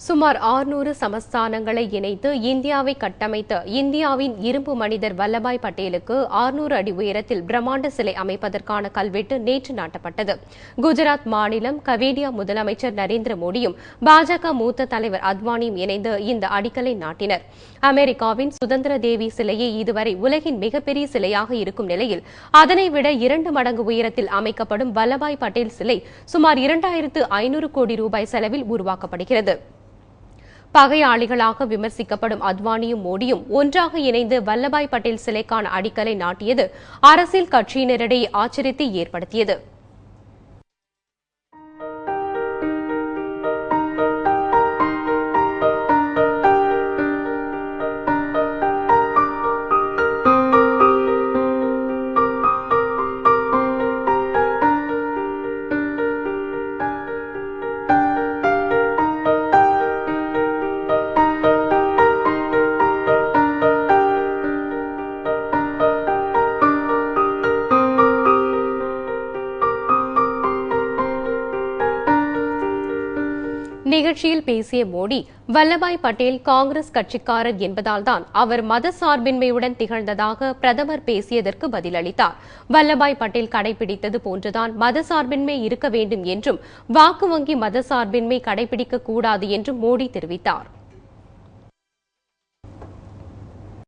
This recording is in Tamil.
சுமார் 600 சமஸ்தானங்களை இணைத்து இந்தியாவை கட்டமைத்த இந்தியாவின் இரும்பு மனிதர் வல்லபாய் பட்டேலுக்கு 600 அடி உயரத்தில் பிரம்மாண்ட சிலை அமைப்பதற்கான கல்வெட்டு நேற்று நாட்டப்பட்டது. குஜராத் மாநிலம் கவேடியா முதலமைச்சர் நரேந்திர மோடியும் பாஜக மூத்த தலைவர் அத்வானியும் இணைந்து இந்த அடிக்கலை நாட்டினர். அமெரிக்காவின் சுதந்திர தேவி சிலையே இதுவரை உலகின் மிகப்பெரிய சிலையாக இருக்கும் நிலையில் அதனை விட இரண்டு மடங்கு உயரத்தில் அமைக்கப்படும் வல்லபாய் பட்டேல் சிலை சுமார் இரண்டாயிரத்து ஐநூறு கோடி ரூபாய் செலவில் உருவாக்கப்படுகிறது. பகையாளிகளாக விமர்சிக்கப்படும் அத்வானியும் மோடியும் ஒன்றாக இணைந்து வல்லபாய் பட்டேல் சிலைக்கான அடிக்கலை நாட்டியது அரசியல் கட்சியினரிடையே ஆச்சரியத்தை ஏற்படுத்தியது. நிகழ்ச்சியில் பேசிய மோடி வல்லபாய் பட்டேல் காங்கிரஸ் கட்சிக்காரர் என்பதால்தான் அவர் மத சார்பின்மையுடன் திகழ்ந்ததாக பிரதமர் பேசியதற்கு பதிலளித்தார். வல்லபாய் பட்டேல் கடைபிடித்தது போன்றுதான் மத சார்பின்மை இருக்க வேண்டும் என்றும் வாக்கு வங்கி மத சார்பின்மை கடைபிடிக்க கூடாது என்றும் மோடி தெரிவித்தார்.